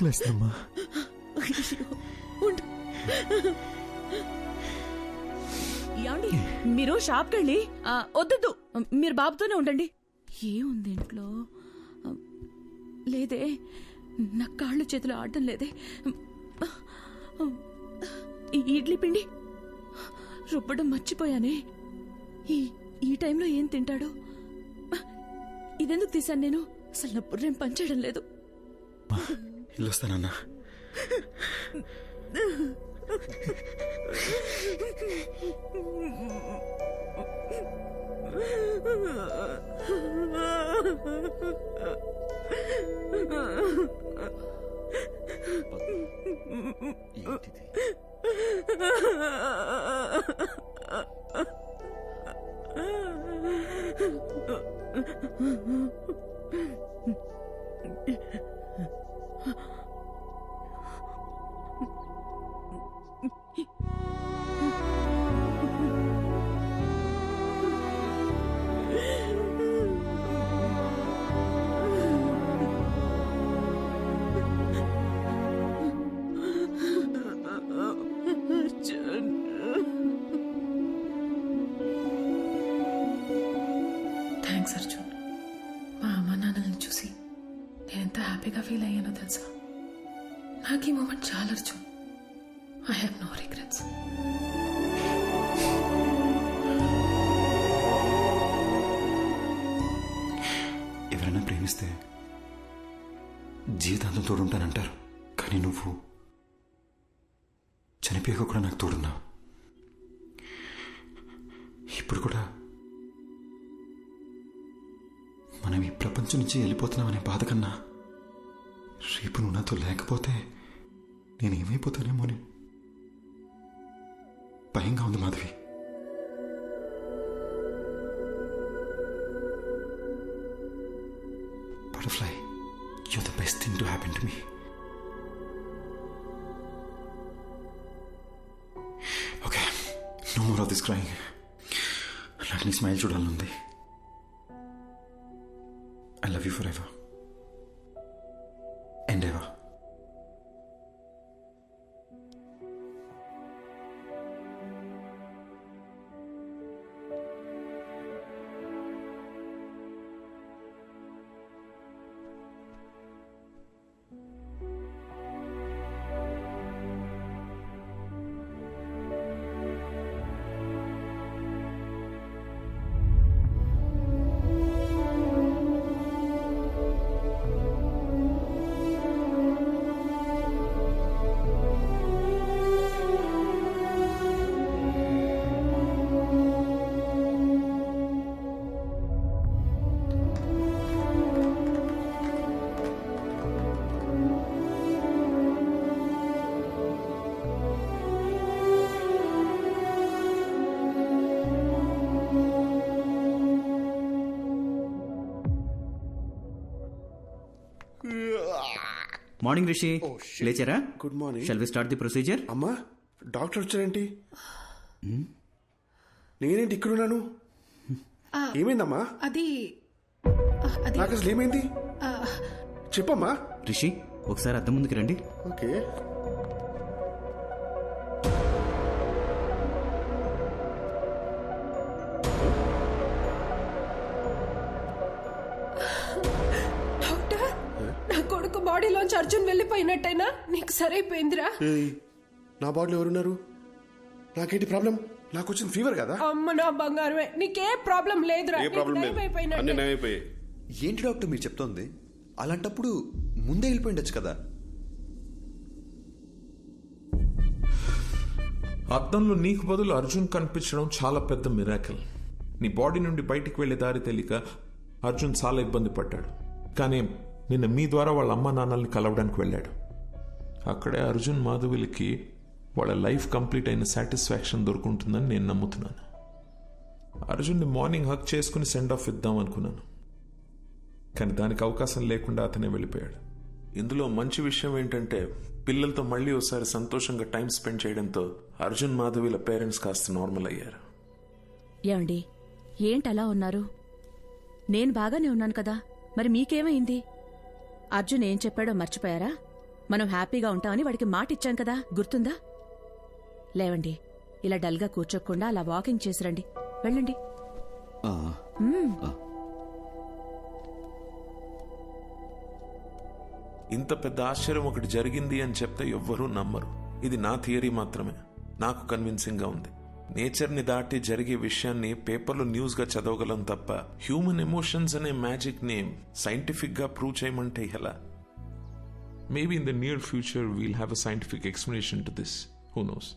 ఆకలేస్తుందమ్మా. మీరు షాప్కి వెళ్ళి వద్దొద్దు. మీరు బాబుతోనే ఉండండి. ఏముంది ఇంట్లో? లేదే నా కాళ్ళు చేతులు ఆడడం లేదే. ఈ ఇడ్లీ పిండి రుబ్బడం మర్చిపోయానే. ఈ ఈ టైంలో ఏం తింటాడు? ఇదెందుకు తీశాను నేను? అసలు నా బుర్రేం పనిచేయడం లేదు. ఇల్లు వస్తానన్నా ఏంటిది? థ్యాంక్స్ అర్జున్ మా అమ్మ నాన్నల్ని చూసి నేను ఎంత హ్యాపీగా ఫీల్ అయ్యానో తెలుసా? నాకు ఈ మూమెంట్ చాలా Arjun I have no regrets ఎవరైనా ప్రేమిస్తే జీవితాంతం తోడుంటానంటారు. కానీ నువ్వు చనిపోయాక కూడా నాకు తోడున్నావు ఇప్పుడు కూడా మనం ఈ ప్రపంచం నుంచి వెళ్ళిపోతున్నామనే బాధ కన్నా రేపు నువ్వు నాతో లేకపోతే నేను ఏమైపోతానేమో అని భయంగా ఉంది Madhavi. Butterfly you the best thing to happen to me okay no more of this crying నాకు నీ స్మైల్ చూడాలనుంది I love you for ever and morning Rishi. లేచారా? Good morning shall we start the procedure అమ్మా doctor వచ్చారేంటి నేనేంటి ఇక్కడున్నాను ఏమైందమ్మా? అది నాకు అసలు ఏమైంది? చెప్పమ్మా. రిషి ఒకసారి అద్దం ముందుకు రండి. ఓకే. బాడీలోంచి అర్జున్ వెళ్ళిపోయినట్టయినా నీకు సరైపోయిందిరా. నా బాడీలో ఎవరున్నారు? నాకేంటి ప్రాబ్లం? నాకు వచ్చిన ఫీవర్ కదా? అమ్మ నా బంగారమే. నీకే ప్రాబ్లం లేదురా. ఏ నీకు ప్రాబ్లం లేదు. నయమైపోయినట్టే. అన్ని నయమైపోయాయి. ఏంటి డాక్టర్ మీరు చెప్తోంది? అలాంటప్పుడు ముందే వెళ్ళిపోయిండొచ్చు కదా? అద్దంలో నీకు బదులు అర్జున్ కనిపించడం చాలా పెద్ద మిరాకిల్ నీ బాడీ నుండి బయటికి వెళ్ళే దారి తెలియక అర్జున్ చాలా ఇబ్బంది పడ్డాడు. కానీ నిన్న మీ ద్వారా వాళ్ళ అమ్మ నాన్నల్ని కలవడానికి వెళ్ళాడు. అక్కడే అర్జున్ మాధవులకి వాళ్ళ లైఫ్ కంప్లీట్ అయిన సాటిస్ఫాక్షన్ దొరుకుంటుందని నేను నమ్ముతున్నాను. అర్జున్ని మార్నింగ్ హక్ చేసుకుని సెండ్ ఆఫ్ ఇద్దాం అనుకున్నాను. కానీ దానికి అవకాశం లేకుండా అతనే వెళ్ళిపోయాడు. ఇందులో మంచి విషయం ఏంటంటే పిల్లలతో మళ్ళీ ఒకసారి సంతోషంగా టైం స్పెండ్ చేయడంతో అర్జున్ మాధవిల పేరెంట్స్ కాస్త నార్మల్ అయ్యారు. ఏమండి? ఏంటలా ఉన్నారు? నేను బాగానే ఉన్నాను కదా. మరి మీకేమైంది? అర్జున్ ఏం చెప్పాడో మర్చిపోయారా? మనం హ్యాపీగా ఉంటామని వాడికి మాట ఇచ్చాం కదా గుర్తుందా? లేవండి ఇలా డల్గా కూర్చోకుండా అలా వాకింగ్ చేసిరండి. వెళ్ళండి. ఇంత పెద్ద ఆశ్చర్యం ఒకటి జరిగింది అని చెప్తే ఎవ్వరూ నమ్మరు. ఇది నా థియరీ మాత్రమే. నాకు కన్విన్సింగ్గా ఉంది. నేచర్ని దాటి జరిగే విషయాన్ని పేపర్లో న్యూస్గా చదవగలం తప్ప హ్యూమన్ ఎమోషన్స్ అనే మ్యాజిక్ని సైంటిఫిక్గా ప్రూవ్ చేయమంటే ఎలా maybe in the near future we'll have a scientific explanation to this who knows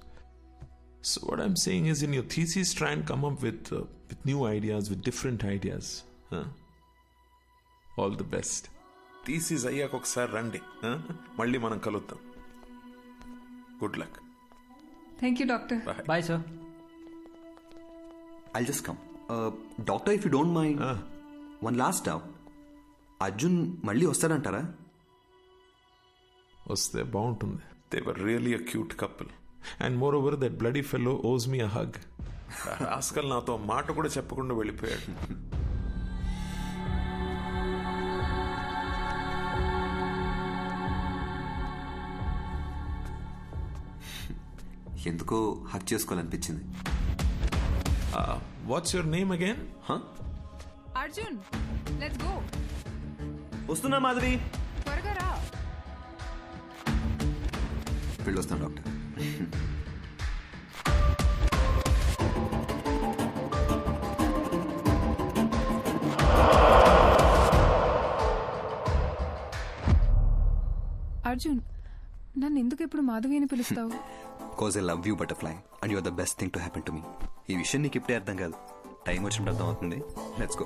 So what I'm saying is, in your thesis, try and come up with uh, with new ideas, with different ideas. Huh? All the best. Thesis అయ్యాక ఒకసారి రండి? మళ్ళీ మనం కలుద్దాం good luck thank you doctor bye sir I just come doctor if you don't mind one last doubt Arjun మళ్ళీ వస్తాడంటారా? వస్తే బాగుంటుంది. They were really a cute couple and moreover that bloody fellow owes me a hug rascal నాతో మాట కూడా చెప్పకుండా వెళ్ళిపోయాడు. ఎందుకో hug చేసుకోవాలనిపించింది. What's your name again Huh? Arjun let's go వస్తున్నా మాధవి. త్వరగా రా. వెళ్ళొస్తాను డాక్టర్. అర్జున్ నన్ను ఎందుకు ఎప్పుడు మాధవి అని పిలుస్తావు? Cause I love you butterfly and you're the best thing to happen to me ఈ విషయం నీకు ఇప్పుడే అర్థం కాదు. టైం వచ్చినప్పుడు అర్థం అవుతుంది లెట్స్ గో